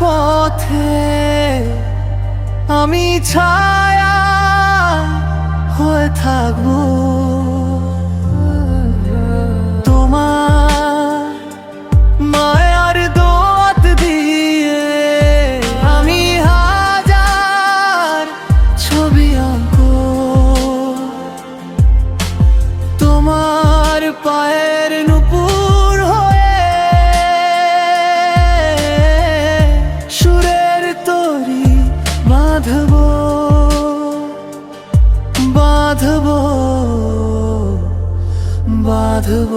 পথে আমি ছায়া হয়ে থাকব। পায়ের নুপুর বাঁধব বাঁধব।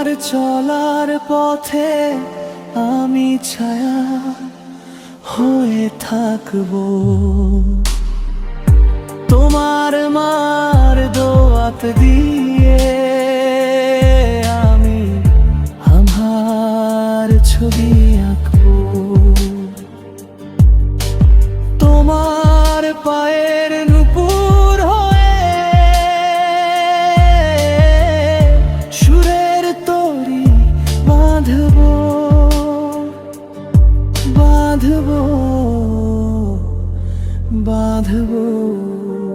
তোমার চলার পথে আমি ছায়া হয়ে থাকব। তোমার মার দোয়াত দিয়ে আমি আমার ছবি আঁকবো। তোমার পায়ের মাধব।